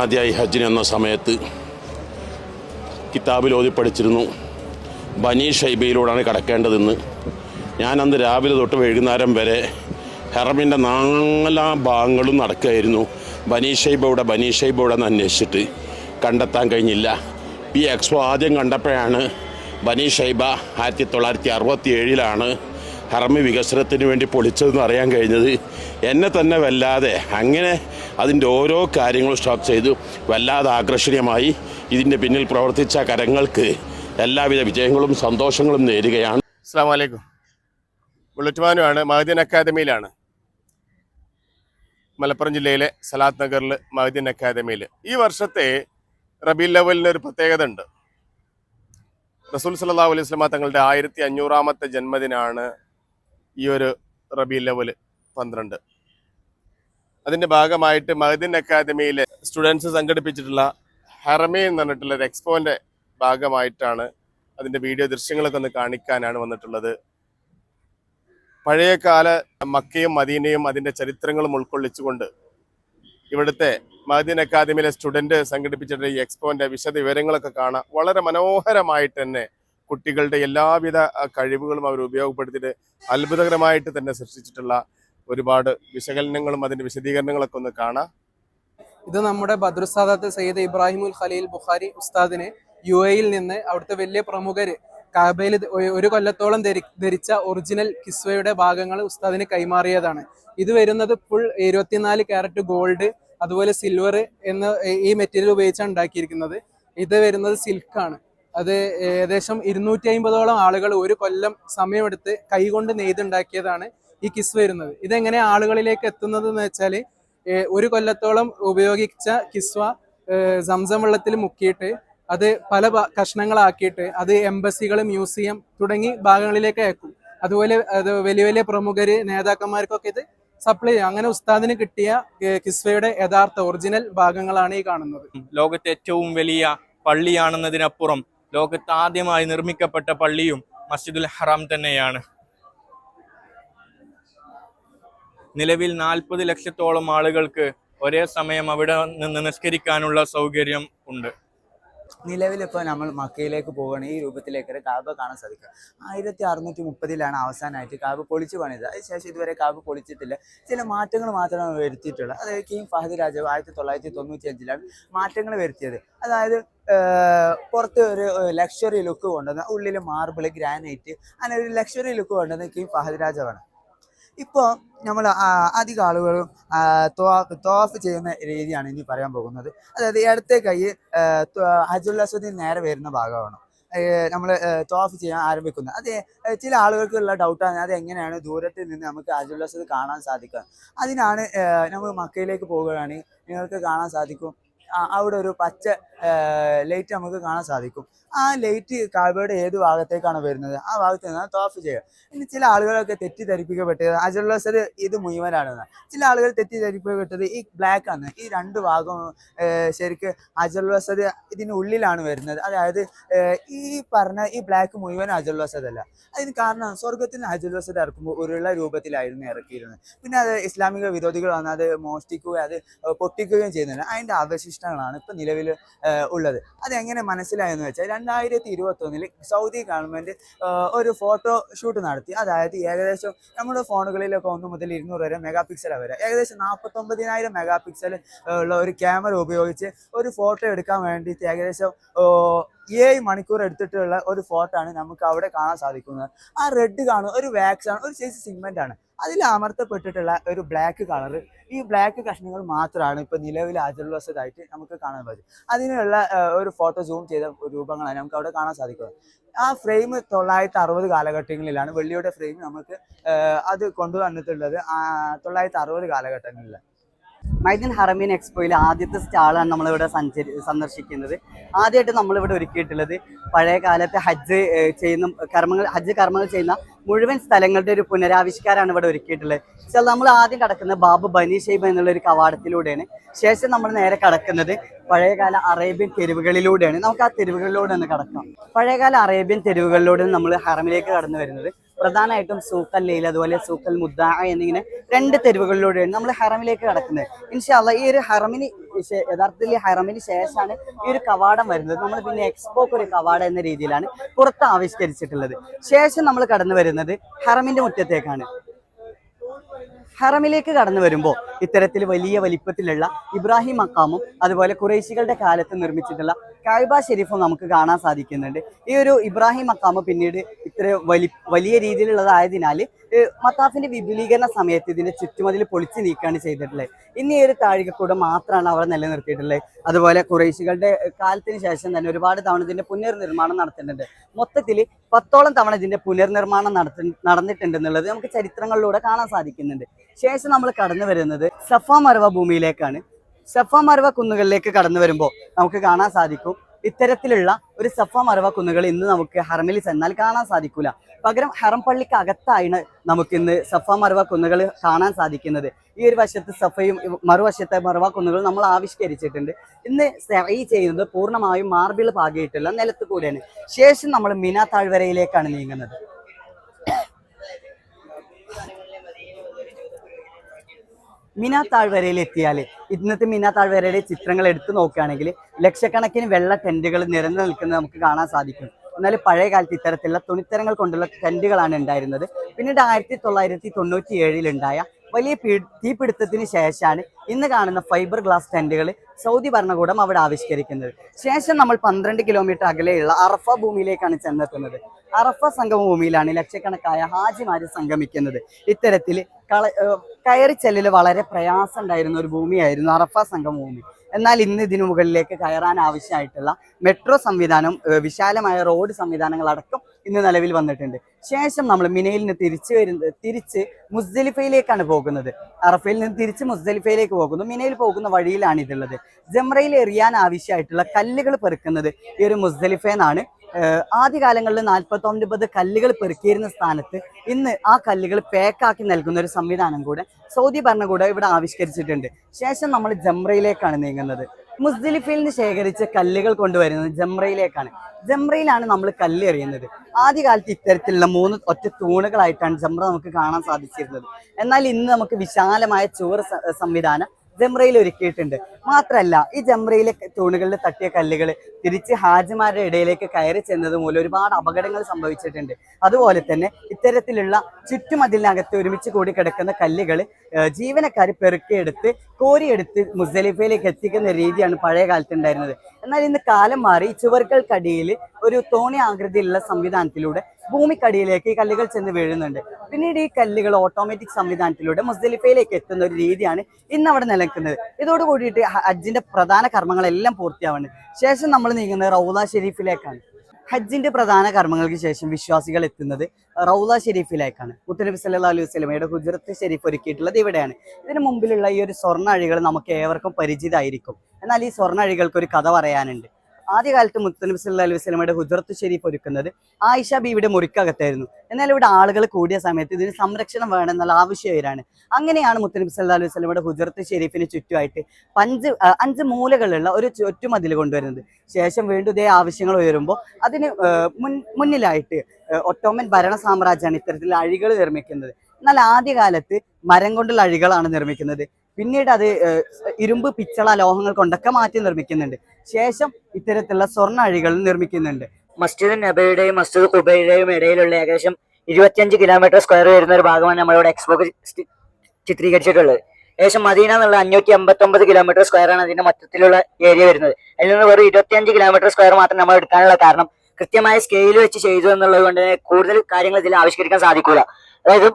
ആദ്യമായി ഹജ്ജിന് എന്ന സമയത്ത് കിതാബിൽ ഓതി പഠിച്ചിരുന്നു ബനി ഷൈബയിലൂടെയാണ് കടക്കേണ്ടതെന്ന്. ഞാൻ അന്ന് രാവിലെ തൊട്ട് വൈകുന്നേരം വരെ ഹെറമിന്റെ നാലാ ഭാഗങ്ങളും നടക്കുകയായിരുന്നു. ബനി ഷൈബയുടെ ബനി ഷൈബയുടെ എന്ന് അന്വേഷിച്ചിട്ട് കണ്ടെത്താൻ കഴിഞ്ഞില്ല. ഈ എക്സ്പോ ആദ്യം കണ്ടപ്പോഴാണ് ബനി ഷൈബ ആയിരത്തി തൊള്ളായിരത്തി അറുപത്തി ഏഴിലാണ് ഹറമി വികസനത്തിന് വേണ്ടി പൊളിച്ചതെന്ന് അറിയാൻ കഴിഞ്ഞത് എന്നെ തന്നെ വല്ലാതെ അങ്ങനെ അതിന്റെ ഓരോ കാര്യങ്ങളും സ്റ്റോപ്പ് ചെയ്തു. വല്ലാതെ ആകർഷണീയമായി. ഇതിന്റെ പിന്നിൽ പ്രവർത്തിച്ച കരങ്ങൾക്ക് എല്ലാവിധ വിജയങ്ങളും സന്തോഷങ്ങളും നേരുകയാണ്. അസ്സാം വലൈക്കും ബുള്ളറ്റുമാനുമാണ് മഹദീൻ അക്കാദമിയിലാണ്. മലപ്പുറം ജില്ലയിലെ സലാത്ത് നഗറിൽ മഹദീൻ അക്കാദമിയിൽ. ഈ വർഷത്തെ റബി ലെവലിന് ഒരു പ്രത്യേകത ഉണ്ട്. റസൂൽ സല്ലാ അലൈഹി സ്വലമ തങ്ങളുടെ ആയിരത്തി അഞ്ഞൂറാമത്തെ ജന്മദിനാണ് ഈ ഒരു റബി ലെവൽ പന്ത്രണ്ട്. അതിന്റെ ഭാഗമായിട്ട് മഹദിൻ അക്കാദമിയിലെ സ്റ്റുഡൻസ് സംഘടിപ്പിച്ചിട്ടുള്ള ഹെറമി എന്ന് പറഞ്ഞിട്ടുള്ള ഒരു എക്സ്പോന്റെ ഭാഗമായിട്ടാണ് അതിന്റെ വീഡിയോ ദൃശ്യങ്ങളൊക്കെ ഒന്ന് കാണിക്കാനാണ് വന്നിട്ടുള്ളത്. പഴയകാല മക്കയും മദീനയും അതിന്റെ ചരിത്രങ്ങളും ഉൾക്കൊള്ളിച്ചുകൊണ്ട് ഇവിടുത്തെ മഹദീൻ അക്കാദമിയിലെ സ്റ്റുഡന്റ് സംഘടിപ്പിച്ചിട്ടുള്ള ഈ എക്സ്പോന്റെ വിശദ വിവരങ്ങളൊക്കെ കാണാം വളരെ മനോഹരമായിട്ട് തന്നെ കുട്ടികളുടെ എല്ലാവിധ കഴിവുകളും അവർ ഉപയോഗപ്പെടുത്തിയിട്ട് അത്ഭുതകരമായിട്ട് തന്നെ സൃഷ്ടിച്ചിട്ടുള്ള ഒരുപാട് വിശകലനങ്ങളും അതിന്റെ വിശദീകരണങ്ങളൊക്കെ ഒന്ന് കാണാം. ഇത് നമ്മുടെ ബദ്രുസാദാത്ത് സയ്യിദ് ഇബ്രാഹിമുൽ ഖലീൽ ബുഖാരി ഉസ്താദിനെ യു എയിൽ നിന്ന് അവിടുത്തെ വലിയ പ്രമുഖർ കാബയിൽ ഒരു കൊല്ലത്തോളം ധരി ധരിച്ച ഒറിജിനൽ കിസ്വയുടെ ഭാഗങ്ങൾ ഉസ്താദിന് കൈമാറിയതാണ്. ഇത് വരുന്നത് ഫുൾ ഇരുപത്തിനാല് ക്യാരറ്റ് ഗോൾഡ് അതുപോലെ സിൽവർ എന്ന ഈ മെറ്റീരിയൽ ഉപയോഗിച്ചാണ് ഉണ്ടാക്കിയിരിക്കുന്നത്. ഇത് വരുന്നത് സിൽക്കാണ് അത് ഏകദേശം ഇരുന്നൂറ്റി അമ്പതോളം ആളുകൾ ഒരു കൊല്ലം സമയമെടുത്ത് കൈകൊണ്ട് നെയ്തുണ്ടാക്കിയതാണ് ഈ കിസ് വരുന്നത്. ഇതെങ്ങനെ ആളുകളിലേക്ക് എത്തുന്നത് എന്ന് വെച്ചാൽ ഒരു കൊല്ലത്തോളം ഉപയോഗിച്ച കിസ്വ സംസം വെള്ളത്തിൽ മുക്കിയിട്ട് അത് പല കഷ്ണങ്ങളാക്കിയിട്ട് അത് എംബസികൾ മ്യൂസിയം തുടങ്ങി ഭാഗങ്ങളിലേക്ക് അയക്കും. അതുപോലെ അത് വലിയ വലിയ പ്രമുഖര് നേതാക്കന്മാർക്കൊക്കെ ഇത് സപ്ലൈ ചെയ്യും. അങ്ങനെ ഉസ്താദിന് കിട്ടിയ കിസ്വയുടെ യഥാർത്ഥ ഒറിജിനൽ ഭാഗങ്ങളാണ് ഈ കാണുന്നത്. ലോകത്തെ ഏറ്റവും വലിയ പള്ളിയാണെന്നതിനപ്പുറം ലോകത്ത് ആദ്യമായി നിർമ്മിക്കപ്പെട്ട പള്ളിയും മസ്ജിദുൽ ഹറാം തന്നെയാണ്. നിലവിൽ നാൽപ്പത് ലക്ഷത്തോളം ആളുകൾക്ക് ഒരേ സമയം അവിടെ നിന്ന് നിസ്കരിക്കാനുള്ള സൗകര്യം ഉണ്ട്. നിലവിൽ ഇപ്പോൾ നമ്മൾ മക്കയിലേക്ക് പോവുകയാണ് ഈ രൂപത്തിലേക്ക് കാബ് കാണാൻ സാധിക്കുക. ആയിരത്തി അറുന്നൂറ്റി മുപ്പതിലാണ് അവസാനമായിട്ട് കാബ് പൊളിച്ചു പണിത് അതിനുശേഷം ഇതുവരെ കാബ് പൊളിച്ചിട്ടില്ല. ചില മാറ്റങ്ങൾ മാത്രമാണ് വരുത്തിയിട്ടുള്ളത്. അതായത് കിങ് ഫഹദ് രാജാവ് ആയിരത്തി തൊള്ളായിരത്തി തൊണ്ണൂറ്റി അഞ്ചിലാണ് മാറ്റങ്ങൾ വരുത്തിയത്. അതായത് പുറത്ത് ഒരു ലക്ഷറി ലുക്ക് കൊണ്ടുവന്ന ഉള്ളിൽ മാർബിൾ ഗ്രാനൈറ്റ് അങ്ങനെ ഒരു ലക്ഷറി ലുക്ക് കൊണ്ടുവന്ന കിങ് ഫഹദ് രാജാവാണ്. ഇപ്പോൾ നമ്മൾ അധിക ആളുകളും തോഫ് ചെയ്യുന്ന രീതിയാണ് ഇനി പറയാൻ പോകുന്നത്. അതായത് ഇടത്തെ കൈ ഹജുൽ അസദിന് നേരെ വരുന്ന ഭാഗമാണ്. നമ്മൾ തോഫ് ചെയ്യാൻ ആരംഭിക്കുന്നത്. അത് ചില ആളുകൾക്കുള്ള ഡൗട്ടാണ് അത് എങ്ങനെയാണ് ദൂരത്തിൽ നിന്ന് നമുക്ക് ഹജുൽ അസദ് കാണാൻ സാധിക്കുക? അതിനാണ് നമ്മൾ മക്കയിലേക്ക് പോവുകയാണെങ്കിൽ നിങ്ങൾക്ക് കാണാൻ സാധിക്കും. അവിടെ ഒരു പച്ച ലൈറ്റ് നമുക്ക് കാണാൻ സാധിക്കും. ആ ലൈറ്റ് കാബയുടെ ഏത് ഭാഗത്തേക്കാണ് വരുന്നത്? ആ ഭാഗത്ത് നിന്ന് തോഫ് ചെയ്യുക. ഇനി ചില ആളുകളൊക്കെ തെറ്റിദ്ധരിപ്പിക്കപ്പെട്ടത് അജുള്ള അസദ് ഇത് മുഴുവനാണെന്ന്. ചില ആളുകൾ തെറ്റിദ്ധരിപ്പിക്കപ്പെട്ടത് ഈ ബ്ലാക്ക് ആണ്. ഈ രണ്ട് ഭാഗം ശരിക്ക് അജൽ വസദ് ഇതിന് ഉള്ളിലാണ് വരുന്നത്. അതായത് ഈ പറഞ്ഞ ഈ ബ്ലാക്ക് മുഴുവൻ അജൽ വസദ് അല്ല അതിന് കാരണം സ്വർഗത്തിന് അജൽ വസദ് ഇറക്കുമ്പോൾ ഉരുള രൂപത്തിലായിരുന്നു ഇറക്കിയിരുന്നത്. പിന്നെ അത് ഇസ്ലാമിക വിരോധികൾ വന്ന് അത് മോഷ്ടിക്കുകയും അത് പൊട്ടിക്കുകയും ചെയ്യുന്നുണ്ട്. അതിന്റെ അവശിഷ്ടങ്ങളാണ് ഇപ്പം നിലവിൽ ഉള്ളത്. അതെങ്ങനെ മനസ്സിലായെന്ന് വെച്ചാൽ രണ്ടായിരത്തി ഇരുപത്തൊന്നിൽ സൗദി ഗവൺമെന്റ് ഒരു ഫോട്ടോ ഷൂട്ട് നടത്തി. അതായത് ഏകദേശം നമ്മുടെ ഫോണുകളിലൊക്കെ ഒന്ന് മുതൽ ഇരുന്നൂറ് വരെ മെഗാ പിക്സൽ വരെ. ഏകദേശം നാൽപ്പത്തൊമ്പതിനായിരം മെഗാ പിക്സൽ ഉള്ള ഒരു ക്യാമറ ഉപയോഗിച്ച് ഒരു ഫോട്ടോ എടുക്കാൻ വേണ്ടിയിട്ട് ഏകദേശം ഏഴ് മണിക്കൂർ എടുത്തിട്ടുള്ള ഒരു ഫോട്ടോ ആണ് നമുക്ക് അവിടെ കാണാൻ സാധിക്കുന്നത്. ആ റെഡ് കാണും ഒരു വാക്സ് ആണ് ഒരു സൈസ് സിഗ്മെന്റ് ആണ്. അതിൽ അമർത്തപ്പെട്ടിട്ടുള്ള ഒരു ബ്ലാക്ക് കളർ ഈ ബ്ലാക്ക് കഷ്ണങ്ങൾ മാത്രമാണ് ഇപ്പോൾ നിലവിൽ അതിലുള്ളതായിട്ട് നമുക്ക് കാണാൻ പറ്റും. അതിനുള്ള ഒരു ഫോട്ടോ സൂം ചെയ്ത രൂപങ്ങളാണ് നമുക്ക് അവിടെ കാണാൻ സാധിക്കുന്നത്. ആ ഫ്രെയിം തൊള്ളായിരത്തി അറുപത് കാലഘട്ടങ്ങളിലാണ് വെള്ളിയുടെ ഫ്രെയിം നമുക്ക് അത് കൊണ്ടുവന്നിട്ടുള്ളത് തൊള്ളായിരത്തി അറുപത് കാലഘട്ടങ്ങളിൽ മൈദിൻ ഹറമീൻ എക്സ്പോയിൽ ആദ്യത്തെ സ്റ്റാളാണ് നമ്മളിവിടെ സഞ്ചരി സന്ദർശിക്കുന്നത്. ആദ്യമായിട്ട് നമ്മളിവിടെ ഒരുക്കിയിട്ടുള്ളത് പഴയ കാലത്തെ ഹജ്ജ് ചെയ്യുന്ന കർമ്മങ്ങൾ ഹജ്ജ് കർമ്മങ്ങൾ ചെയ്യുന്ന മുഴുവൻ സ്ഥലങ്ങളുടെ ഒരു പുനരാവിഷ്കാരമാണ് ഇവിടെ ഒരുക്കിയിട്ടുള്ളത്. ചില നമ്മൾ ആദ്യം കടക്കുന്നത് ബാബു ബനി ഷെയ്ബ് എന്നുള്ള ഒരു കവാടത്തിലൂടെയാണ് ശേഷം നമ്മൾ നേരെ കടക്കുന്നത് പഴയകാല അറേബ്യൻ തെരുവുകളിലൂടെയാണ്. നമുക്ക് ആ തെരുവുകളിലൂടെ ഒന്ന് കടക്കാം. പഴയകാല അറേബ്യൻ തെരുവുകളിലൂടെ നമ്മൾ ഹറമിലേക്ക് കടന്നു വരുന്നത്. പ്രധാനമായിട്ടും സൂക്കൽ ലൈൽ അതുപോലെ സൂക്കൽ മുദ്ദ എന്നിങ്ങനെ രണ്ട് തെരുവുകളിലൂടെയാണ് നമ്മൾ ഹറമിലേക്ക് കടക്കുന്നത്. ഇൻഷാല്ല ഈ ഒരു ഹറമിന് യഥാർത്ഥത്തിൽ ഹറമിന് ശേഷമാണ് ഈ ഒരു കവാടം വരുന്നത്. നമ്മൾ പിന്നെ എക്സ്പോക്ക് ഒരു കവാടം എന്ന രീതിയിലാണ് പുറത്ത് ആവിഷ്കരിച്ചിട്ടുള്ളത് ശേഷം നമ്മൾ കടന്നു വരുന്നത് ഹറമിന്റെ മുറ്റത്തേക്കാണ്. ഹറമിലേക്ക് കടന്നു വരുമ്പോൾ ഇത്തരത്തിൽ വലിയ വലിപ്പത്തിലുള്ള ഇബ്രാഹിം മക്കാമും അതുപോലെ കുറേശികളുടെ കാലത്ത് നിർമ്മിച്ചിട്ടുള്ള കായ്ബ ഷെരീഫും നമുക്ക് കാണാൻ സാധിക്കുന്നുണ്ട്. ഈ ഒരു ഇബ്രാഹിം മക്കാമ് പിന്നീട് ഇത്ര വലി വലിയ രീതിയിലുള്ളതായതിനാൽ മത്താഫിന്റെ വിപുലീകരണ സമയത്ത് ഇതിന്റെ ചുറ്റുമതിൽ പൊളിച്ചു നീക്കുകയാണ് ചെയ്തിട്ടുള്ളത്. ഇനി ഒരു താഴികക്കൂടെ മാത്രമാണ് അവിടെ നിലനിർത്തിയിട്ടുള്ളത്. അതുപോലെ കുറേശികളുടെ കാലത്തിന് ശേഷം തന്നെ ഒരുപാട് തവണ ഇതിന്റെ പുനർനിർമ്മാണം നടത്തിയിട്ടുണ്ട്. മൊത്തത്തിൽ പത്തോളം തവണ ഇതിന്റെ പുനർനിർമ്മാണം നടത്തി നടന്നിട്ടുണ്ടെന്നുള്ളത് നമുക്ക് ചരിത്രങ്ങളിലൂടെ കാണാൻ സാധിക്കുന്നുണ്ട്. ശേഷം നമ്മൾ കടന്നു വരുന്നത് സഫ മറവ ഭൂമിയിലേക്കാണ്. സഫ മറവ കുന്നുകളിലേക്ക് കടന്നു വരുമ്പോൾ നമുക്ക് കാണാൻ സാധിക്കും ഇത്തരത്തിലുള്ള ഒരു സഫ മറവ കുന്നുകൾ ഇന്ന് നമുക്ക് ഹറമിൽ ചെന്നാൽ കാണാൻ സാധിക്കൂല. പകരം ഹറം പള്ളിക്ക് അകത്തായാണ് നമുക്ക് ഇന്ന് സഫ മറവ കുന്നുകൾ കാണാൻ സാധിക്കുന്നത്. ഈ ഒരു വശത്ത് സഫയും മറുവശത്തെ മറവ കുന്നുകൾ നമ്മൾ ആവിഷ്കരിച്ചിട്ടുണ്ട്. ഇന്ന് സെറൈ ചെയ്യുന്നത് പൂർണമായും മാർബിൾ പാകിയിട്ടുള്ള നിലത്ത് കൂടെയാണ്. ശേഷം നമ്മൾ മിന താഴ്വരയിലേക്കാണ് നീങ്ങുന്നത്. മിന താഴ്വരയിൽ എത്തിയാൽ ഇന്നത്തെ മിന താഴ്വരയുടെ ചിത്രങ്ങൾ എടുത്തു നോക്കുകയാണെങ്കിൽ ലക്ഷക്കണക്കിന് വെള്ള ടെന്റുകൾ നിരന്നു നിൽക്കുന്നത് നമുക്ക് കാണാൻ സാധിക്കും. എന്നാൽ പഴയ കാലത്ത് ഇത്തരത്തിലുള്ള തുണിത്തരങ്ങൾ കൊണ്ടുള്ള ടെന്റുകളാണ് ഉണ്ടായിരുന്നത്. പിന്നീട് ആയിരത്തി തൊള്ളായിരത്തി തൊണ്ണൂറ്റി ഏഴിലുണ്ടായ വലിയ പീ തീപിടുത്തത്തിന് ശേഷമാണ് ഇന്ന് കാണുന്ന ഫൈബർ ഗ്ലാസ് ടെന്റുകൾ സൗദി ഭരണകൂടം അവിടെ ആവിഷ്കരിക്കുന്നത്. ശേഷം നമ്മൾ പന്ത്രണ്ട് കിലോമീറ്റർ അകലെയുള്ള അറഫ ഭൂമിയിലേക്കാണ് ചെന്നെത്തുന്നത്. അറഫ സംഗമ ഭൂമിയിലാണ് ലക്ഷക്കണക്കായ ഹാജിമാർ സംഗമിക്കുന്നത്. ഇത്തരത്തിൽ കള കയറി ചെല്ലല് വളരെ പ്രയാസം ഉണ്ടായിരുന്ന ഒരു ഭൂമിയായിരുന്നു അറഫ സംഘം ഭൂമി. എന്നാൽ ഇന്ന് ഇതിനു മുകളിലേക്ക് കയറാൻ ആവശ്യമായിട്ടുള്ള മെട്രോ സംവിധാനം വിശാലമായ റോഡ് സംവിധാനങ്ങൾ അടക്കം ഇന്ന് നിലവിൽ വന്നിട്ടുണ്ട്. ശേഷം നമ്മൾ മിനയിൽ നിന്ന് തിരിച്ചു വരുന്നത് തിരിച്ച് മുസ്ദലിഫയിലേക്കാണ് പോകുന്നത്. അറഫയിൽ നിന്ന് തിരിച്ച് മുസ്ദലിഫയിലേക്ക് പോകുന്നു. മിനയിൽ പോകുന്ന വഴിയിലാണ് ഇതുള്ളത്. ജംറയിൽ എറിയാൻ ആവശ്യമായിട്ടുള്ള കല്ലുകൾ പെറുക്കുന്നത് ഈ ഒരു മുസ്ദലിഫയെന്നാണ് ആദ്യകാലങ്ങളിൽ നാൽപ്പത്തി ഒൻപത് കല്ലുകൾ പെറുക്കിയിരുന്ന സ്ഥാനത്ത് ഇന്ന് ആ കല്ലുകൾ പേക്കാക്കി നൽകുന്ന ഒരു സംവിധാനം കൂടെ സൗദി ഭരണകൂടം ഇവിടെ ആവിഷ്കരിച്ചിട്ടുണ്ട്. ശേഷം നമ്മൾ ജംറയിലേക്കാണ് നീങ്ങുന്നത്. മുസ്ദലിഫിൽ നിന്ന് ശേഖരിച്ച കല്ലുകൾ കൊണ്ടുവരുന്നത് ജംറയിലേക്കാണ്. ജംറയിലാണ് നമ്മൾ കല്ല് എറിയുന്നത്. ആദ്യകാലത്ത് ഇത്തരത്തിലുള്ള മൂന്ന് ഒറ്റ തൂണുകളായിട്ടാണ് ജംറ നമുക്ക് കാണാൻ സാധിച്ചിരുന്നത്. എന്നാൽ ഇന്ന് നമുക്ക് വിശാലമായ ചുവർ സംവിധാനം ജംറയിൽ ഒരുക്കിയിട്ടുണ്ട്. മാത്രമല്ല ഈ ജംറയിലെ തൂണുകളിൽ തട്ടിയ കല്ലുകൾ തിരിച്ച് ഹാജിമാരുടെ ഇടയിലേക്ക് കയറി ചെന്നത് മൂലം ഒരുപാട് അപകടങ്ങൾ സംഭവിച്ചിട്ടുണ്ട്. അതുപോലെ തന്നെ ഇത്തരത്തിലുള്ള ചുറ്റുമതിലിനകത്ത് ഒരുമിച്ച് കൂടി കിടക്കുന്ന കല്ലുകൾ ജീവനക്കാർ പെറുക്കിയെടുത്ത് കോരിയെടുത്ത് മുസ്ദലിഫയിലേക്ക് എത്തിക്കുന്ന രീതിയാണ് പഴയ കാലത്ത് ഉണ്ടായിരുന്നത്. എന്നാൽ ഇന്ന് കാലം മാറി ചുവർക്കൾക്കടിയിൽ ഒരു തോണി ആകൃതിയിലുള്ള സംവിധാനത്തിലൂടെ ഭൂമിക്കടിയിലേക്ക് ഈ കല്ലുകൾ ചെന്ന് വീഴുന്നുണ്ട്. പിന്നീട് ഈ കല്ലുകൾ ഓട്ടോമാറ്റിക് സംവിധാനത്തിലൂടെ മുസ്ദലിഫയിലേക്ക് എത്തുന്ന ഒരു രീതിയാണ് ഇന്ന് അവിടെ നിലനിൽക്കുന്നത്. ഇതോട് കൂടിയിട്ട് ഹജ്ജിന്റെ പ്രധാന കർമ്മങ്ങളെല്ലാം പൂർത്തിയാവുന്നുണ്ട്. ശേഷം നമ്മൾ നീങ്ങുന്നത് റൗദ ഷെരീഫിലേക്കാണ്. ഹജ്ജിന്റെ പ്രധാന കർമ്മങ്ങൾക്ക് ശേഷം വിശ്വാസികൾ എത്തുന്നത് റൗല ഷെരീഫിലേക്കാണ്. മുത്തനബി സല്ലാ അലൈഹി വസ്ലമയുടെ ഹുജറത്ത് ഷെരീഫ് ഒരുക്കിയിട്ടുള്ളത് ഇവിടെയാണ്. ഇതിന് മുമ്പിലുള്ള ഈ ഒരു സ്വർണ അഴികൾ നമുക്ക് ഏവർക്കും പരിചിതമായിരിക്കും. എന്നാൽ ഈ സ്വർണ അഴികൾക്ക് ഒരു കഥ പറയാനുണ്ട്. ആദ്യകാലത്ത് മുത്തനബി സല്ലാ അലൈഹി വസ്ലമയുടെ ഹുജറത്ത് ഷെരീഫ് ഒരുക്കുന്നത് ആയിഷ ബീവിയുടെ മുറിക്കകത്തായിരുന്നു. എന്നാൽ ഇവിടെ ആളുകൾ കൂടിയ സമയത്ത് ഇതിന് സംരക്ഷണം വേണമെന്നുള്ള ആവശ്യമായിരാണ് അങ്ങനെയാണ് മുത്തനബി സല്ലാ അലൈഹി വസ്ലമയുടെ ഹുജറത്ത് ഷെരീഫിന് ചുറ്റുമായിട്ട് പഞ്ച് അഞ്ച് മൂലകളുള്ള ഒരു ചുറ്റുമതിൽ കൊണ്ടുവരുന്നത്. ശേഷം വീണ്ടും ഇതേ ആവശ്യങ്ങൾ ഉയരുമ്പോൾ അതിന് മുൻ മുന്നിലായിട്ട് ഒട്ടോമൻ ഭരണ സാമ്രാജ്യമാണ് ഇത്തരത്തിൽ അഴികൾ നിർമ്മിക്കുന്നത്. എന്നാൽ ആദ്യകാലത്ത് മരം കൊണ്ടുള്ള അഴികളാണ് നിർമ്മിക്കുന്നത്. പിന്നീട് അത് ഇരുമ്പ് പിച്ചള ലോഹങ്ങൾ കൊണ്ടൊക്കെ മാറ്റി നിർമ്മിക്കുന്നുണ്ട്. ശേഷം ഇത്തരത്തിലുള്ള സ്വർണ അഴികൾ നിർമ്മിക്കുന്നുണ്ട്. മസ്ജിദ് നബയുടെയും മസ്ജിദ് കുബയുടെയും ഇടയിലുള്ള ഏകദേശം ഇരുപത്തിയഞ്ച് കിലോമീറ്റർ സ്ക്വയർ വരുന്ന ഒരു ഭാഗമാണ് നമ്മളിവിടെ എക്സ്പോ ചിത്രീകരിച്ചിട്ടുള്ളത്. ഏകദേശം മദീന എന്നുള്ള അഞ്ഞൂറ്റി അമ്പത്തി ഒമ്പത് കിലോമീറ്റർ സ്ക്വയർ ആണ് അതിന്റെ മൊത്തത്തിലുള്ള ഏരിയ വരുന്നത്. അതിൽ നിന്ന് വെറും ഇരുപത്തിയഞ്ച് കിലോമീറ്റർ സ്ക്വയർ മാത്രം നമ്മൾ എടുക്കാനുള്ള കാരണം കൃത്യമായ സ്കെയിൽ വെച്ച് ചെയ്തു എന്നുള്ളത് കൊണ്ട് കൂടുതൽ കാര്യങ്ങൾ ഇതിൽ ആവിഷ്കരിക്കാൻ സാധിക്കൂല. അതായത്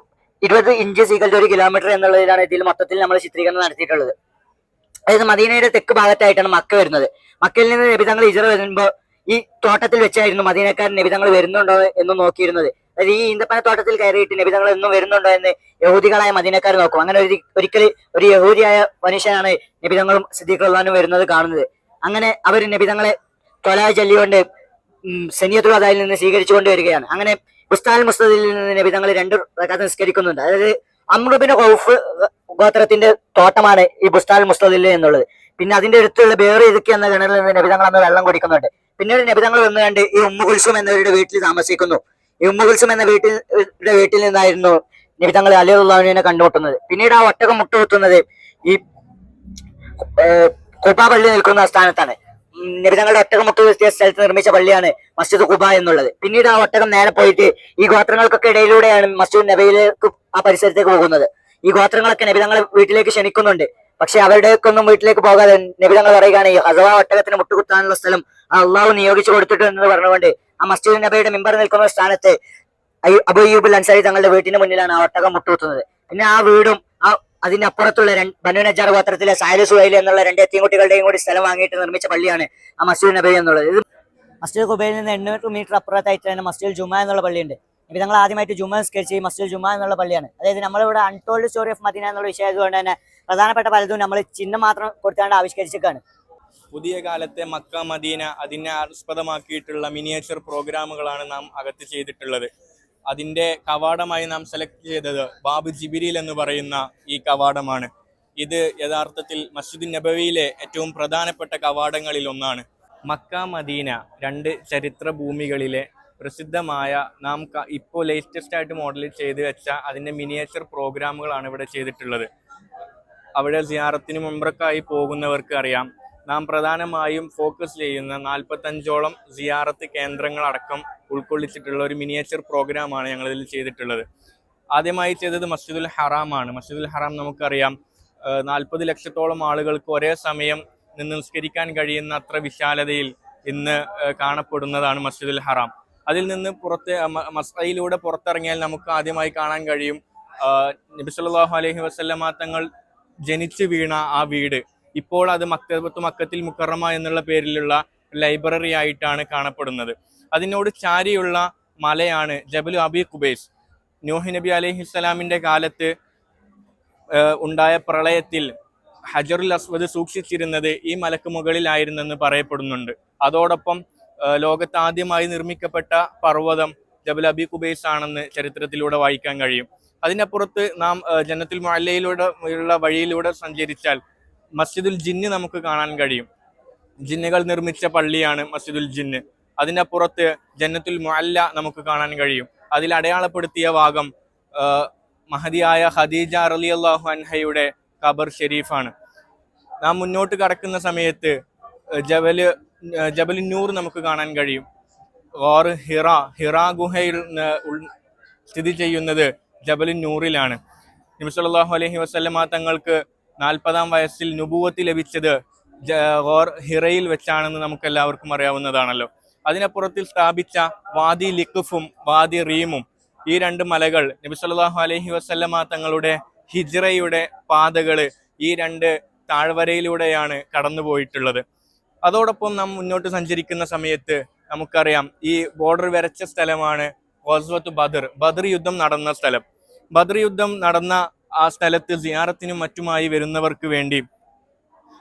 ഇരുപത് ഇഞ്ച് സീക്കൽ ഒരു കിലോമീറ്റർ എന്നുള്ളതിലാണ് ഇതിൽ മൊത്തത്തിൽ നമ്മൾ ചിത്രീകരണം നടത്തിയിട്ടുള്ളത്. അതായത് മദീനയുടെ തെക്ക് ഭാഗത്തായിട്ടാണ് മക്ക വരുന്നത്. മക്കയിൽ നിന്ന് നബിതങ്ങൾ ഇജറ വരുമ്പോൾ ഈ തോട്ടത്തിൽ വെച്ചായിരുന്നു മദീനക്കാരൻ നബിതങ്ങൾ വരുന്നുണ്ടോ എന്ന് നോക്കിയിരുന്നത്. അതായത് ഈ ഈന്തപ്പന തോട്ടത്തിൽ കയറിയിട്ട് നബിതങ്ങൾ എന്നും വരുന്നുണ്ടോ എന്ന് യഹൂദികളായ മദീനക്കാർ നോക്കും. അങ്ങനെ ഒരു ഒരിക്കൽ ഒരു യഹൂദിയായ മനുഷ്യനാണ് നബിതങ്ങളും സിദ്ദീഖുള്ളാനും വരുന്നത് കാണുന്നത്. അങ്ങനെ അവർ നബിതങ്ങളെ തൊലാ ചൊല്ലിക്കൊണ്ട് സനിയത്തുൽ അതായിൽ നിന്ന് സ്വീകരിച്ചുകൊണ്ട് വരികയാണ്. അങ്ങനെ ബുസ്താൽ മുസ്തദിൽ നിന്ന് നബി തങ്ങൾ രണ്ട് റക്കാത്ത് നിസ്കരിക്കുന്നുണ്ട്. അതായത് അമ്രുബിന് ഖൗഫ് ഗോത്രത്തിന്റെ തോട്ടമാണ് ഈ ബുസ്താൻ മുസ്തദിൽ എന്നുള്ളത് പിന്നെ അതിന്റെ അടുത്തുള്ള ബേർ ഇതൊക്കെ എന്ന കിണറിൽ നിന്ന് നബിതങ്ങൾ അന്ന് വെള്ളം കുടിക്കുന്നുണ്ട്. പിന്നീട് നബിതങ്ങൾ വന്നു കണ്ട് ഈ ഉമ്മ കുൽസും എന്നവരുടെ വീട്ടിൽ താമസിക്കുന്നു. ഈ ഉമ്മുകുൽസും എന്ന വീട്ടിൽ വീട്ടിൽ നിന്നായിരുന്നു നബി തങ്ങൾ അലി അള്ളാഹുവിനെ കണ്ടുമുട്ടുന്നത്. പിന്നീട് ആ ഒട്ടകം മുട്ടുകുത്തുന്നത് ഈ ഏഹ്, നിൽക്കുന്ന സ്ഥാനത്താണ്. ഉം, നബി തങ്ങളുടെ ഒട്ടകം മുട്ടുകുത്തിയ സ്ഥലത്ത് നിർമ്മിച്ച പള്ളിയാണ് മസ്ജിദ് കുബ എന്നുള്ളത്. പിന്നീട് ആ ഒട്ടകം നേരെ പോയിട്ട് ഈ ഗോത്രങ്ങൾക്കൊക്കെ ഇടയിലൂടെയാണ് മസ്ജിദ് നബയിലേക്ക് ആ പരിസരത്തേക്ക് പോകുന്നത്. ഈ ഗോത്രങ്ങളൊക്കെ നബി തങ്ങളെ വീട്ടിലേക്ക് ക്ഷണിക്കുന്നുണ്ട്. പക്ഷെ അവരുടെയൊന്നും വീട്ടിലേക്ക് പോകാതെ നബി തങ്ങൾ പറയുകയാണ് ഈ അഥവാ ഒട്ടകത്തിന് മുട്ടുകുത്താനുള്ള സ്ഥലം അള്ളാഹു നിയോഗിച്ചു കൊടുത്തിട്ടുണ്ട് എന്ന് പറഞ്ഞുകൊണ്ട് ആ മസ്ജിദ് നബയുടെ മിമ്പർ നിൽക്കുന്ന സ്ഥാനത്ത് അയ്യു- അബൂ അയ്യൂബുൽ അൻസാരി തങ്ങളുടെ വീട്ടിന് മുന്നിലാണ് ആ ഒട്ടകം മുട്ടുകുത്തുന്നത്. പിന്നെ ആ വീടും ആ ബനുനജാർ അപ്പുറത്തുള്ള രണ്ട് ബനു ഗോത്രത്തിലെ സായൽ സുഹൈൽ എന്നുള്ള രണ്ട് എത്തിയൻകുട്ടികളുടെയും കൂടി സ്ഥലം വാങ്ങിയിട്ട് നിർമ്മിച്ച പള്ളിയാണ് ആ മസ്ജിദ് നബി എന്നുള്ളത്. ഇത് മസ്ജിദ് കുബയിൽ നിന്ന് എണ്ണൂറ് മീറ്റർ അപ്പുറത്തായിട്ട് തന്നെ മസ്ജിദ് ജുമ എന്നുള്ള പള്ളിയുണ്ട്. ഇപ്പം ഞങ്ങൾ ആദ്യമായിട്ട് ജുമ സ്കെച്ച് ചെയ്യും മസ്ജിദ് ജുമ എന്നുള്ള പള്ളിയാണ്. അതായത് നമ്മളിവിടെ അൺടോൾഡ് സ്റ്റോറി ഓഫ് മദീന എന്നുള്ള വിഷയം ആയതുകൊണ്ട് തന്നെ പ്രധാനപ്പെട്ട പലതും നമ്മൾ ചിഹ്നം മാത്രം കൊടുത്താണ്ട് ആവിഷ്കരിച്ചേക്കാണ് പുതിയ കാലത്തെ മക്ക മദീന അതിനെ ആസ്പദമാക്കിയിട്ടുള്ള മിനിയേച്ചർ പ്രോഗ്രാമുകളാണ് നാം അകത്ത് ചെയ്തിട്ടുള്ളത്. അതിന്റെ കവാടമായി നാം സെലക്ട് ചെയ്തത് ബാബു ജിബിരിൽ എന്ന് പറയുന്ന ഈ കവാടമാണ്. ഇത് യഥാർത്ഥത്തിൽ മസ്ജിദ് നബവിയിലെ ഏറ്റവും പ്രധാനപ്പെട്ട കവാടങ്ങളിൽ ഒന്നാണ്. മക്ക മദീന രണ്ട് ചരിത്ര ഭൂമികളിലെ പ്രസിദ്ധമായ നാം ഇപ്പോൾ ലേറ്റസ്റ്റ് ആയിട്ട് മോഡൽ ചെയ്ത് വെച്ച അതിന്റെ മിനിയേച്ചർ പ്രോഗ്രാമുകളാണ് ഇവിടെ ചെയ്തിട്ടുള്ളത്. അവിടെ സിയാറത്തിനും മുമ്പറക്കായി പോകുന്നവർക്ക് അറിയാം. നാം പ്രധാനമായും ഫോക്കസ് ചെയ്യുന്ന നാൽപ്പത്തഞ്ചോളം സിയാറത്ത് കേന്ദ്രങ്ങളടക്കം ഉൾക്കൊള്ളിച്ചിട്ടുള്ള ഒരു മിനിയേച്ചർ പ്രോഗ്രാമാണ് ഞങ്ങളിതിൽ ചെയ്തിട്ടുള്ളത്. ആദ്യമായി ചെയ്തത് മസ്ജിദുൽ ഹറാമാണ് മസ്ജിദുൽ ഹറാം നമുക്കറിയാം നാൽപ്പത് ലക്ഷത്തോളം ആളുകൾക്ക് ഒരേ സമയം നിന്ന് നിസ്കരിക്കാൻ കഴിയുന്ന അത്ര വിശാലതയിൽ ഇന്ന് കാണപ്പെടുന്നതാണ് മസ്ജിദുൽ ഹറാം അതിൽ നിന്ന് പുറത്ത് മ- മസ്ജിദിലൂടെ പുറത്തിറങ്ങിയാൽ നമുക്ക് ആദ്യമായി കാണാൻ കഴിയും നബിസ്വല്ലാഹു അലഹി വസല്ലമ തങ്ങൾ ജനിച്ചു വീണ ആ വീട്. ഇപ്പോൾ അത് മക്തബത്ത് മക്കത്തിൽ മുക്കറമ എന്നുള്ള പേരിലുള്ള ലൈബ്രറി ആയിട്ടാണ് കാണപ്പെടുന്നത്. അതിനോട് ചാരിയുള്ള മലയാണ് ജബലു അബി കുബേസ് നൂഹ് നബി അലൈഹിസ്സലാമിന്റെ കാലത്ത് ഉണ്ടായ പ്രളയത്തിൽ ഹജറുൽ അസ്വദ് സൂക്ഷിച്ചിരുന്നത് ഈ മലക്ക് മുകളിലായിരുന്നെന്ന് പറയപ്പെടുന്നുണ്ട്. അതോടൊപ്പം ലോകത്ത് ആദ്യമായി നിർമ്മിക്കപ്പെട്ട പർവതം ജബൽ അബി കുബൈസ് ആണെന്ന് ചരിത്രത്തിലൂടെ വായിക്കാൻ കഴിയും. അതിനപ്പുറത്ത് നാം ജനത്തിൽ മുഅല്ലയിലൂടെ ഉള്ള വഴിയിലൂടെ സഞ്ചരിച്ചാൽ മസ്ജിദുൽ ജിന്ന് നമുക്ക് കാണാൻ കഴിയും. ജിന്നുകൾ നിർമ്മിച്ച പള്ളിയാണ് മസ്ജിദുൽ ജിന്ന്. അതിനപ്പുറത്ത് ജന്നത്തുൽ മുഅല്ല നമുക്ക് കാണാൻ കഴിയും. അതിൽ അടയാളപ്പെടുത്തിയ ഭാഗം മഹതിയായ ഖദീജ അള്ളാഹു അൻഹയുടെ ഖബർ ഷെരീഫാണ് നാം മുന്നോട്ട് കടക്കുന്ന സമയത്ത് ജബൽ ജബൽ നൂർ നമുക്ക് കാണാൻ കഴിയും. ഓർ ഹിറ ഹിറ ഗുഹയിൽ സ്ഥിതി ചെയ്യുന്നത് ജബൽ നൂറിലാണ്. നിമിസലാഹു അലഹി വസല്ലമ തങ്ങൾക്ക് നാൽപ്പതാം വയസ്സിൽ നുബുവത്ത് ലഭിച്ചത് ഹിറയിൽ വെച്ചാണെന്ന് നമുക്ക് എല്ലാവർക്കും അറിയാവുന്നതാണല്ലോ. അതിനപ്പുറത്തിൽ സ്ഥാപിച്ച വാദി ലിഖുഫും വാദി റീമും ഈ രണ്ട് മലകൾ നബി സല്ലല്ലാഹു അലൈഹി വസല്ലമ തങ്ങളുടെ ഹിജ്റയുടെ പാതകൾ ഈ രണ്ട് താഴ്വരയിലൂടെയാണ് കടന്നുപോയിട്ടുള്ളത്. അതോടൊപ്പം നാം മുന്നോട്ട് സഞ്ചരിക്കുന്ന സമയത്ത് നമുക്കറിയാം ഈ ബോർഡർ വരച്ച സ്ഥലമാണ് ഗോസ്വത്ത് ബദർ. ബദർ യുദ്ധം നടന്ന സ്ഥലം. ബദർ യുദ്ധം നടന്ന ആ സ്ഥലത്ത് സിയാറത്തിനും മറ്റുമായി വരുന്നവർക്ക് വേണ്ടി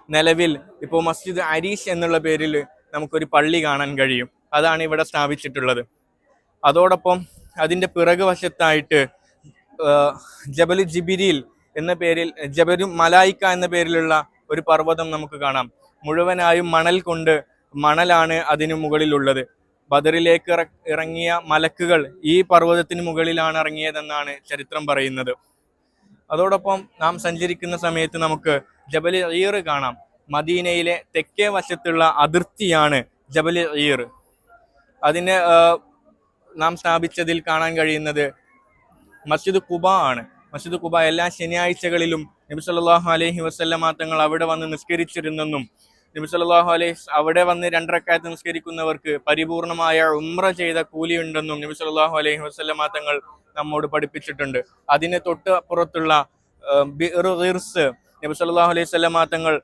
നിലവിൽ ഇപ്പോൾ മസ്ജിദ് അരീഷ് എന്നുള്ള പേരിൽ നമുക്കൊരു പള്ളി കാണാൻ കഴിയും. അതാണ് ഇവിടെ സ്ഥാപിച്ചിട്ടുള്ളത്. അതോടൊപ്പം അതിന്റെ പിറകു വശത്തായിട്ട് ജബലു ജിബിരിൽ എന്ന പേരിൽ ജബലു മലായിക്ക എന്ന പേരിലുള്ള ഒരു പർവതം നമുക്ക് കാണാം. മുഴുവനായും മണൽ കൊണ്ട് മണലാണ് അതിനു മുകളിലുള്ളത്. ബദറിലേക്ക് ഇറങ്ങിയ മലക്കുകൾ ഈ പർവതത്തിന് മുകളിലാണ് ഇറങ്ങിയതെന്നാണ് ചരിത്രം പറയുന്നത്. അതോടൊപ്പം നാം സഞ്ചരിക്കുന്ന സമയത്ത് നമുക്ക് ജബൽ ഈർ കാണാം. മദീനയിലെ തെക്കേ വശത്തുള്ള അതിർത്തിയാണ് ജബൽ ഈർ. അതിന് നാം സ്ഥാപിച്ചതിൽ കാണാൻ കഴിയുന്നത് മസ്ജിദ് കുബ ആണ്. മസ്ജിദ് കുബ എല്ലാ ശനിയാഴ്ചകളിലും നബി സല്ലല്ലാഹു അലൈഹി വസല്ലമ തങ്ങൾ അവിടെ വന്ന് നിസ്കരിച്ചിരുന്നെന്നും നബി സല്ലല്ലാഹു അലൈഹി അവിടെ വന്ന് രണ്ടരക്കാലത്ത് നിസ്കരിക്കുന്നവർക്ക് പരിപൂർണമായ ഉംറ ചെയ്ത കൂലിയുണ്ടെന്നും സല്ലല്ലാഹു അലൈഹി വസല്ലമ തങ്ങൾ നമ്മോട് പഠിപ്പിച്ചിട്ടുണ്ട്. അതിന് തൊട്ട് അപ്പുറത്തുള്ള ആ, ബിർ ഗിർസ് നബി സല്ലല്ലാഹു അലൈഹി വസല്ലമ തങ്ങൾ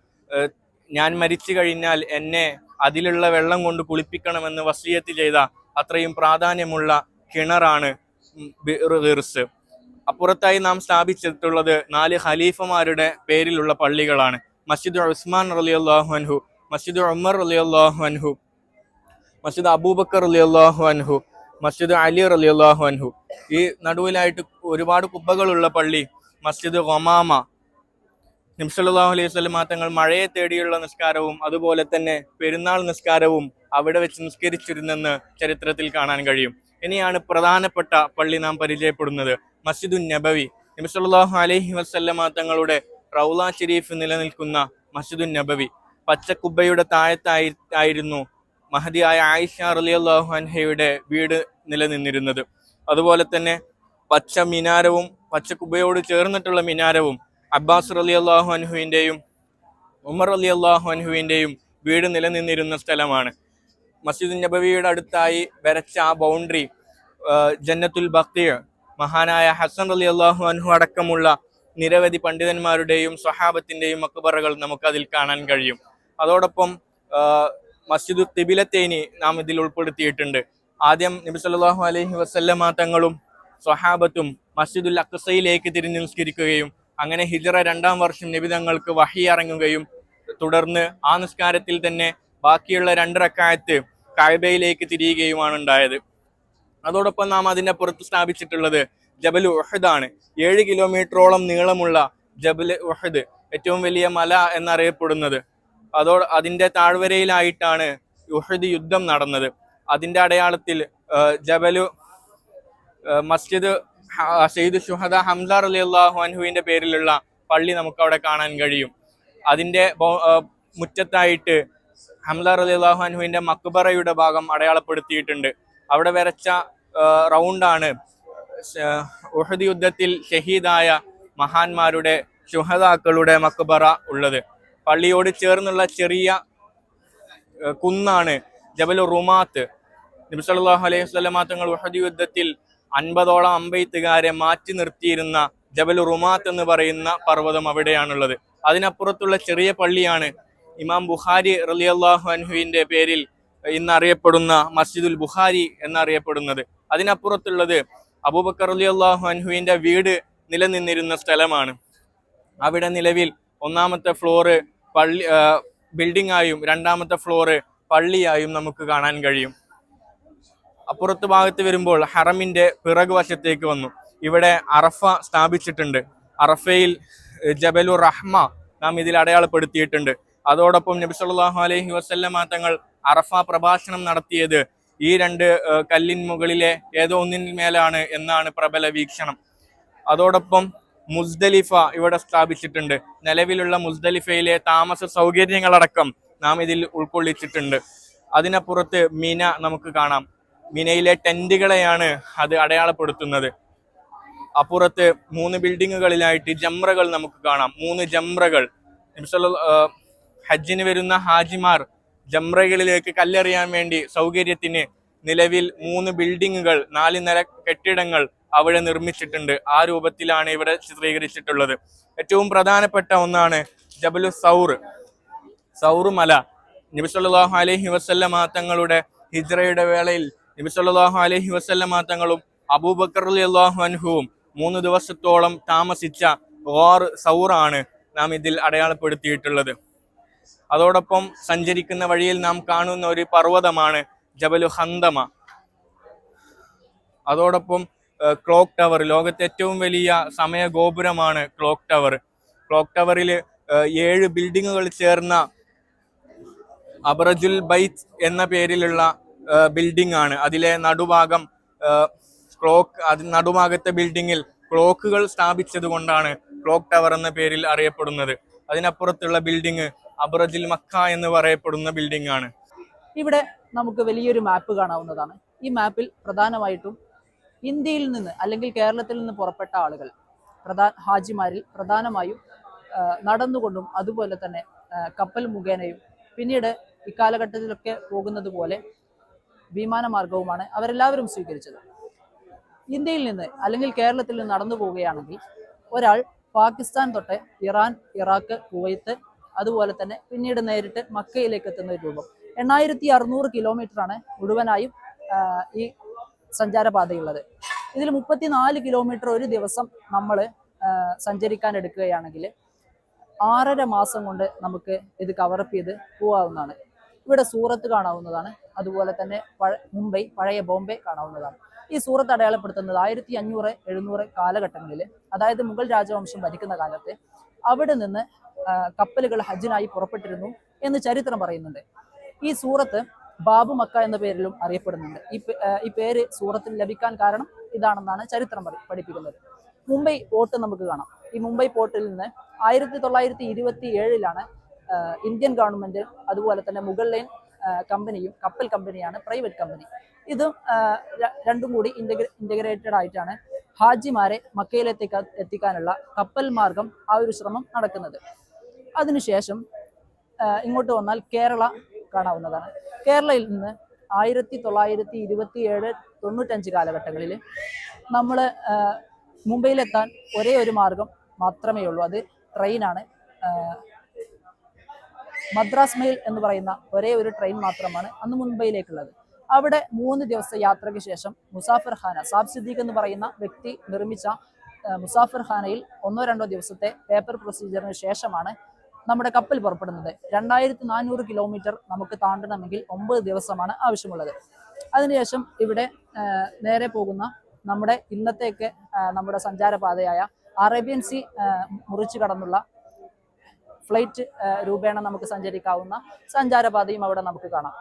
ഞാൻ മരിച്ചു കഴിഞ്ഞാൽ എന്നെ അതിലുള്ള വെള്ളം കൊണ്ട് കുളിപ്പിക്കണമെന്ന് വസീയത്ത് ചെയ്ത അത്രയും പ്രാധാന്യമുള്ള കിണറാണ് ബിർ ഗിർസ്. അപ്പുറത്തായി നാം സ്ഥാപിച്ചിട്ടുള്ളത് നാല് ഖലീഫമാരുടെ പേരിലുള്ള പള്ളികളാണ്. മസ്ജിദ് ഉസ്മാൻ അലി അള്ളാഹു അൻഹു മസ്ജിദ് ഉമർ അലി അള്ളാഹു അൻഹു മസ്ജിദ് അബൂബക്കർ അലി അള്ളാഹു അൻഹു മസ്ജിദ് അലി അലി അള്ളാഹു അൻഹു ഈ നടുവിലായിട്ട് ഒരുപാട് കുബ്ബകളുള്ള പള്ളി മസ്ജിദ് ഒമാമ നബ്സല്ലാഹു അലൈഹി വസല്ലം തങ്ങൾ മഴയെ തേടിയുള്ള നിസ്കാരവും അതുപോലെ തന്നെ പെരുന്നാൾ നിസ്കാരവും അവിടെ വെച്ച് നിസ്കരിച്ചിരുന്നെന്ന് ചരിത്രത്തിൽ കാണാൻ കഴിയും. ഇനിയാണ് പ്രധാനപ്പെട്ട പള്ളി നാം പരിചയപ്പെടുന്നത് മസ്ജിദുൻ നബവി നബി അലൈഹി വസല്ലമ തങ്ങളുടെ റൗല ഷെരീഫ് നിലനിൽക്കുന്ന മസ്ജിദുൻ നബവി. പച്ചക്കുബയുടെ താഴത്തായി ആയിരുന്നു മഹദിയായ ആയിഷ റളിയല്ലാഹു അൻഹയുടെ വീട് നിലനിന്നിരുന്നത്. അതുപോലെ തന്നെ പച്ച മിനാരവും പച്ചക്കുബയോട് ചേർന്നിട്ടുള്ള മിനാരവും അബ്ബാസ് റളിയല്ലാഹു അൻഹുവിന്റെയും ഉമർ റളിയല്ലാഹു അൻഹുവിന്റെയും വീട് നിലനിന്നിരുന്ന സ്ഥലമാണ്. മസ്ജിദ് നബവിയുടെ അടുത്തായി വരച്ച ആ ബൗണ്ടറി ജന്നത്തുൽ ബക്തിയ മഹാനായ ഹസൻ അലി അള്ളാഹു അൻഹു അടക്കമുള്ള നിരവധി പണ്ഡിതന്മാരുടെയും സ്വഹാബത്തിന്റെയും മക്ബറകൾ നമുക്ക് അതിൽ കാണാൻ കഴിയും. അതോടൊപ്പം മസ്ജിദ് തിബിലത്തേനി നാം ഇതിൽ ഉൾപ്പെടുത്തിയിട്ടുണ്ട്. ആദ്യം നബി സല്ലല്ലാഹു അലൈഹി വസല്ലമ തങ്ങളും സ്വഹാബത്തും മസ്ജിദുൽ അക്സയിലേക്ക് തിരിഞ്ഞു നിസ്കരിക്കുകയും അങ്ങനെ ഹിജറ രണ്ടാം വർഷം നബി തങ്ങൾക്ക് വഹി ഇറങ്ങുകയും തുടർന്ന് ആ നിസ്കാരത്തിൽ തന്നെ ബാക്കിയുള്ള രണ്ടരക്കായത്ത് കായബയിലേക്ക് തിരിയുകയുമാണ് ഉണ്ടായത്. അതോടൊപ്പം നാം അതിന്റെ പുറത്ത് സ്ഥാപിച്ചിട്ടുള്ളത് ജബൽ ഉഹദാണ്. ഏഴ് കിലോമീറ്ററോളം നീളമുള്ള ജബൽ ഉഹദ് ഏറ്റവും വലിയ മല എന്നറിയപ്പെടുന്നത്. അതോ അതിന്റെ താഴ്വരയിലായിട്ടാണ് ഉഹദ് യുദ്ധം നടന്നത്. അതിന്റെ അടയാളത്തിൽ ജബലു മസ്ജിദ് സെയ്ദ് ഷുഹദ ഹംസ അലി അള്ളാഹു അൻഹുവിന്റെ പേരിലുള്ള പള്ളി നമുക്ക് അവിടെ കാണാൻ കഴിയും. അതിന്റെ മുറ്റത്തായിട്ട് ഹംസ അലി അള്ളാഹു അൻഹുവിന്റെ മക്ബറയുടെ ഭാഗം അടയാളപ്പെടുത്തിയിട്ടുണ്ട്. അവിടെ വരച്ച റൗണ്ടാണ് ഉഹദ് യുദ്ധത്തിൽ ഷഹീദായ മഹാന്മാരുടെ ശുഹദാക്കളുടെ മക്ബറ ഉള്ളത്. പള്ളിയോട് ചേർന്നുള്ള ചെറിയ കുന്നാണ് ജബൽ റുമാത്ത്. നബി അലൈഹി വസല്ലമ തങ്ങൾ ഉഹദ് യുദ്ധത്തിൽ അൻപതോളം അമ്പെയ്ത്തുകാരെ മാറ്റി നിർത്തിയിരുന്ന ജബൽ റുമാത്ത് എന്ന് പറയുന്ന പർവതം അവിടെയാണുള്ളത്. അതിനപ്പുറത്തുള്ള ചെറിയ പള്ളിയാണ് ഇമാം ബുഖാരി റളിയല്ലാഹു അൻഹുവിന്റെ പേരിൽ ഇന്നറിയപ്പെടുന്ന മസ്ജിദുൽ ബുഖാരി എന്നറിയപ്പെടുന്നത്. അതിനപ്പുറത്തുള്ളത് അബൂബക്കർ അലി അള്ളാഹു അൻഹുവിന്റെ വീട് നിലനിന്നിരുന്ന സ്ഥലമാണ്. അവിടെ നിലവിൽ ഒന്നാമത്തെ ഫ്ലോറ് പള്ളി ബിൽഡിംഗ് ആയും രണ്ടാമത്തെ ഫ്ലോറ് പള്ളിയായും നമുക്ക് കാണാൻ കഴിയും. അപ്പുറത്ത് ഭാഗത്ത് വരുമ്പോൾ ഹറമിന്റെ പിറകു വശത്തേക്ക് വന്നു. ഇവിടെ അറഫ സ്ഥാപിച്ചിട്ടുണ്ട്. അറഫയിൽ ജബലു റഹ്മ നാം ഇതിൽ അടയാളപ്പെടുത്തിയിട്ടുണ്ട്. അതോടൊപ്പം നബി സല്ലല്ലാഹു അലൈഹി വസല്ലമ തങ്ങൾ അറഫ പ്രഭാഷണം നടത്തിയത് ഈ രണ്ട് കല്ലിൻ മുകളിലെ ഏതോ ഒന്നിന് മേലാണ് എന്നാണ് പ്രബല വീക്ഷണം. അതോടൊപ്പം മുസ്ദലിഫ ഇവിടെ സ്ഥാപിച്ചിട്ടുണ്ട്. നിലവിലുള്ള മുസ്ദലിഫയിലെ താമസ സൗകര്യങ്ങളടക്കം നാം ഇതിൽ ഉൾക്കൊള്ളിച്ചിട്ടുണ്ട്. അതിനപ്പുറത്ത് മിന നമുക്ക് കാണാം. മിനയിലെ ടെന്റുകളെയാണ് അത് അടയാളപ്പെടുത്തുന്നത്. അപ്പുറത്ത് മൂന്ന് ബിൽഡിങ്ങുകളിലായിട്ട് ജംറകൾ നമുക്ക് കാണാം. മൂന്ന് ജംറകൾ ഹജ്ജിന് വരുന്ന ഹാജിമാർ ജംറകളിലേക്ക് കല്ലെറിയാൻ വേണ്ടി സൗകര്യത്തിന് നിലവിൽ മൂന്ന് ബിൽഡിങ്ങുകൾ നാല് നില കെട്ടിടങ്ങൾ അവിടെ നിർമ്മിച്ചിട്ടുണ്ട്. ആ രൂപത്തിലാണ് ഇവിടെ ചിത്രീകരിച്ചിട്ടുള്ളത്. ഏറ്റവും പ്രധാനപ്പെട്ട ഒന്നാണ് ജബലു സൗർ. സൗർ മല. നബി സല്ലല്ലാഹു അലൈഹി വസല്ലമ തങ്ങളുടെ ഹിജ്റയുടെ വേളയിൽ നബി അലഹി വസല്ലമ തങ്ങളും അബൂബക്കർ റളിയല്ലാഹു അൻഹുവും മൂന്ന് ദിവസത്തോളം താമസിച്ച ഗോർ സൗറാണ് നാം ഇതിൽ അടയാളപ്പെടുത്തിയിട്ടുള്ളത്. അതോടൊപ്പം സഞ്ചരിക്കുന്ന വഴിയിൽ നാം കാണുന്ന ഒരു പർവതമാണ് ജബലു ഹന്തമ. അതോടൊപ്പം ക്ലോക്ക് ടവർ ലോകത്തെ ഏറ്റവും വലിയ സമയ ഗോപുരമാണ് ക്ലോക്ക് ടവർ. ക്ലോക്ക് ടവറിൽ ഏഴ് ബിൽഡിങ്ങുകൾ ചേർന്ന അബ്രജുൽ ബൈത്ത് എന്ന പേരിലുള്ള ബിൽഡിംഗ് ആണ് അതിലെ നടുഭാഗം ക്ലോക്ക് അത് നടുഭാഗത്തെ ബിൽഡിങ്ങിൽ ക്ലോക്കുകൾ സ്ഥാപിച്ചത് കൊണ്ടാണ് ക്ലോക്ക് ടവർ എന്ന പേരിൽ അറിയപ്പെടുന്നത്. അതിനപ്പുറത്തുള്ള ബിൽഡിംഗ് അബറജുൽ മക്ക എന്ന് പറയപ്പെടുന്ന ബിൽഡിംഗ് ആണ്. ഇവിടെ നമുക്ക് വലിയൊരു മാപ്പ് കാണാവുന്നതാണ്. ഈ മാപ്പിൽ പ്രധാനമായിട്ടും ഇന്ത്യയിൽ നിന്ന് അല്ലെങ്കിൽ കേരളത്തിൽ നിന്ന് പുറപ്പെട്ട ആളുകൾ പ്രധാന ഹാജിമാരിൽ പ്രധാനമായും നടന്നുകൊണ്ടും അതുപോലെ തന്നെ കപ്പൽ മുഖേനയും പിന്നീട് ഇക്കാലഘട്ടത്തിലൊക്കെ പോകുന്നത് പോലെ വിമാനമാർഗവുമാണ് അവരെല്ലാവരും സ്വീകരിച്ചത്. ഇന്ത്യയിൽ നിന്ന് അല്ലെങ്കിൽ കേരളത്തിൽ നിന്ന് നടന്നു പോവുകയാണെങ്കിൽ ഒരാൾ പാകിസ്ഥാൻ തൊട്ട് ഇറാൻ ഇറാഖ് കുവൈത്ത് അതുപോലെ തന്നെ പിന്നീട് നേരിട്ട് മക്കയിലേക്ക് എത്തുന്ന ഒരു രൂപം. എണ്ണായിരത്തി അറുന്നൂറ് ആണ് മുഴുവനായും ഈ സഞ്ചാരപാതയുള്ളത്. ഇതിൽ മുപ്പത്തിനാല് കിലോമീറ്റർ ഒരു ദിവസം നമ്മൾ സഞ്ചരിക്കാൻ എടുക്കുകയാണെങ്കിൽ ആറര മാസം കൊണ്ട് നമുക്ക് ഇത് കവറപ്പ് ചെയ്ത് പോകാവുന്നതാണ് ഇവിടെ സൂറത്ത് കാണാവുന്നതാണ്. അതുപോലെ തന്നെ മുംബൈ പഴയ ബോംബെ കാണാവുന്നതാണ്. ഈ സൂറത്ത് അടയാളപ്പെടുത്തുന്നത് ആയിരത്തി അഞ്ഞൂറ് എഴുന്നൂറ് കാലഘട്ടങ്ങളിൽ അതായത് മുഗൾ രാജവംശം ഭരിക്കുന്ന കാലത്ത് അവിടെ നിന്ന് കപ്പലുകൾ ഹജ്ജിനായി പുറപ്പെട്ടിരുന്നു എന്ന് ചരിത്രം പറയുന്നുണ്ട്. ഈ സൂറത്ത് ബാബു മക്ക എന്ന പേരിലും അറിയപ്പെടുന്നുണ്ട്. ഈ പേര് സൂറത്തിൽ ലഭിക്കാൻ കാരണം ഇതാണെന്നാണ് ചരിത്രം പഠി- പഠിപ്പിക്കുന്നത്. മുംബൈ പോർട്ട് നമുക്ക് കാണാം. ഈ മുംബൈ പോർട്ടിൽ നിന്ന് ആയിരത്തി തൊള്ളായിരത്തി ഇരുപത്തി ഏഴിലാണ് ഇന്ത്യൻ ഗവൺമെന്റ് അതുപോലെ തന്നെ മുഗൾ ലൈൻ കമ്പനിയും കപ്പൽ കമ്പനിയാണ് പ്രൈവറ്റ് കമ്പനി. ഇതും രണ്ടും കൂടി ഇന്റഗ്രേറ്റഡ് ആയിട്ടാണ് ഹാജിമാരെ മക്കയിലെത്തിക്കാൻ എത്തിക്കാനുള്ള കപ്പൽ മാർഗം ആ ഒരു ശ്രമം നടക്കുന്നത്. അതിനുശേഷം ഇങ്ങോട്ട് വന്നാൽ കേരള കാണാവുന്നതാണ്. കേരളയിൽ നിന്ന് ആയിരത്തി തൊള്ളായിരത്തി ഇരുപത്തി ഏഴ് തൊണ്ണൂറ്റഞ്ച് കാലഘട്ടങ്ങളിൽ നമ്മൾ മുംബൈയിലെത്താൻ ഒരേ ഒരു മാർഗം മാത്രമേ ഉള്ളൂ. അത് ട്രെയിനാണ്. മദ്രാസ് മെയിൽ എന്ന് പറയുന്ന ഒരേ ഒരു ട്രെയിൻ മാത്രമാണ് അന്ന് മുംബൈയിലേക്കുള്ളത്. അവിടെ മൂന്ന് ദിവസത്തെ യാത്രയ്ക്ക് ശേഷം മുസാഫർ ഖാന സാബ് സിദ്ദീഖ് എന്ന് പറയുന്ന വ്യക്തി നിർമ്മിച്ച മുസാഫർ ഖാനയിൽ ഒന്നോ രണ്ടോ ദിവസത്തെ പേപ്പർ പ്രൊസീജിയറിന് ശേഷമാണ് നമ്മുടെ കപ്പൽ പുറപ്പെടുന്നത്. രണ്ടായിരത്തി നാനൂറ് കിലോമീറ്റർ നമുക്ക് താണ്ടണമെങ്കിൽ ഒമ്പത് ദിവസമാണ് ആവശ്യമുള്ളത്. അതിനുശേഷം ഇവിടെ നേരെ പോകുന്ന നമ്മുടെ ഇന്നത്തേക്ക് നമ്മുടെ സഞ്ചാരപാതയായ അറേബ്യൻ സി മുറിച്ചു കടന്നുള്ള ഫ്ലൈറ്റ് രൂപേണ നമുക്ക് സഞ്ചരിക്കാവുന്ന സഞ്ചാരപാതയും അവിടെ നമുക്ക് കാണാം.